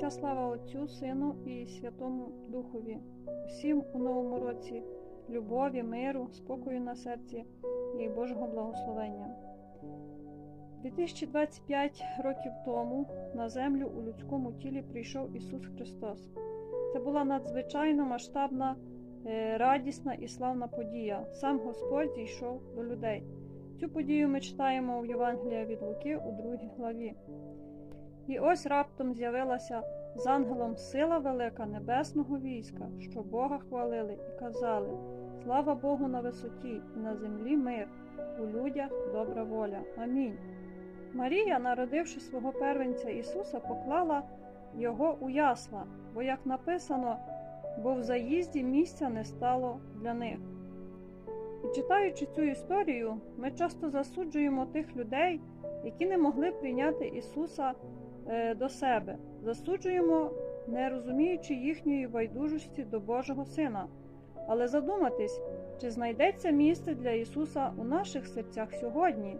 Вся слава Отцю, Сину і Святому Духові, всім у новому році любові, миру, спокою на серці і Божого благословення. 2025 років тому на землю у людському тілі прийшов Ісус Христос. Це була надзвичайно масштабна, е, радісна і славна подія. Сам Господь зійшов до людей. Цю подію ми читаємо в Євангелія від Луки у другій главі. І ось раптом з'явилася з ангелом сила велика небесного війська, що Бога хвалили і казали Слава Богу на висоті, і на землі мир, у людях добра воля. Амінь. Марія, народивши свого первенця Ісуса, поклала його у ясла, бо, як написано, бо в заїзді місця не стало для них. І читаючи цю історію, ми часто засуджуємо тих людей, які не могли прийняти Ісуса до себе, засуджуємо, не розуміючи їхньої байдужості до Божого Сина. Але задуматись, чи знайдеться місце для Ісуса у наших серцях сьогодні?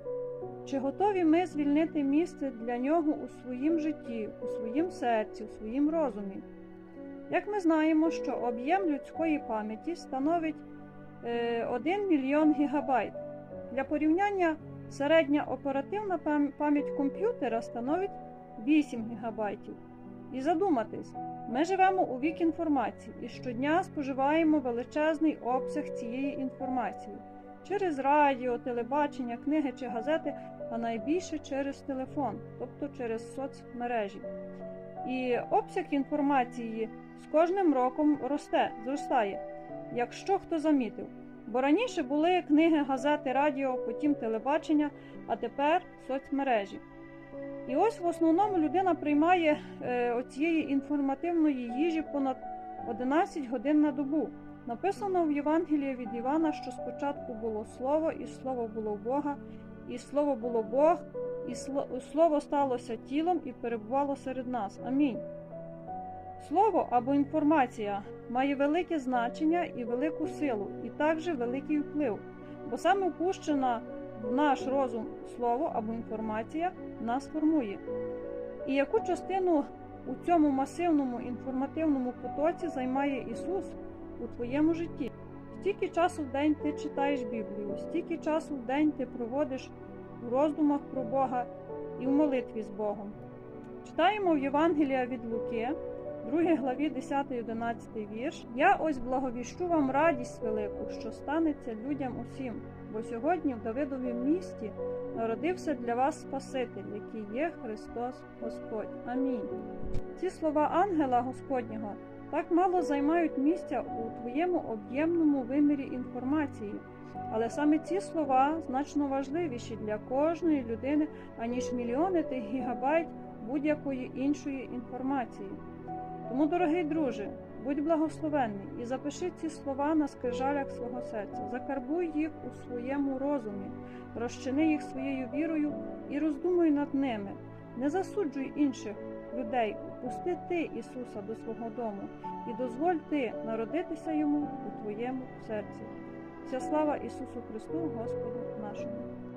Чи готові ми звільнити місце для Нього у своїм житті, у своїм серці, у своїм розумі? Як ми знаємо, що об'єм людської пам'яті становить 1 мільйон гігабайт. Для порівняння середня оперативна пам'ять комп'ютера становить 8 гігабайтів. І задуматись, ми живемо у вік інформації і щодня споживаємо величезний обсяг цієї інформації через радіо, телебачення, книги чи газети, а найбільше через телефон, тобто через соцмережі. І обсяг інформації з кожним роком росте, зростає, якщо хто замітив. Бо раніше були книги, газети, радіо, потім телебачення, а тепер соцмережі. І ось в основному людина приймає е, оцієї інформативної їжі понад 11 годин на добу. Написано в Євангелії від Івана, що спочатку було Слово, і Слово було Бога, і Слово було Бог, і Слово сталося тілом і перебувало серед нас. Амінь. Слово або інформація має велике значення і велику силу, і також великий вплив, бо саме впущена наш розум слово або інформація нас формує. І яку частину у цьому масивному інформативному потоці займає Ісус у твоєму житті? Стільки часу в день ти читаєш Біблію, стільки часу в день ти проводиш у роздумах про Бога і в молитві з Богом. Читаємо в Євангелія від Луки. 2 главі 10-11 вірш. Я ось благовіщу вам радість велику, що станеться людям усім, бо сьогодні в Давидовім місті народився для вас Спаситель, який є Христос Господь. Амінь. Ці слова ангела Господнього так мало займають місця у твоєму об'ємному вимірі інформації. Але саме ці слова значно важливіші для кожної людини, аніж мільйони тих гігабайт будь-якої іншої інформації. Тому, дорогий друже, будь благословенний і запиши ці слова на скрижалях свого серця, закарбуй їх у своєму розумі, розчини їх своєю вірою і роздумуй над ними. Не засуджуй інших людей, пусти ти Ісуса до свого дому і дозволь ти народитися Йому у твоєму серці. Вся слава Ісусу Христу, Господу нашому.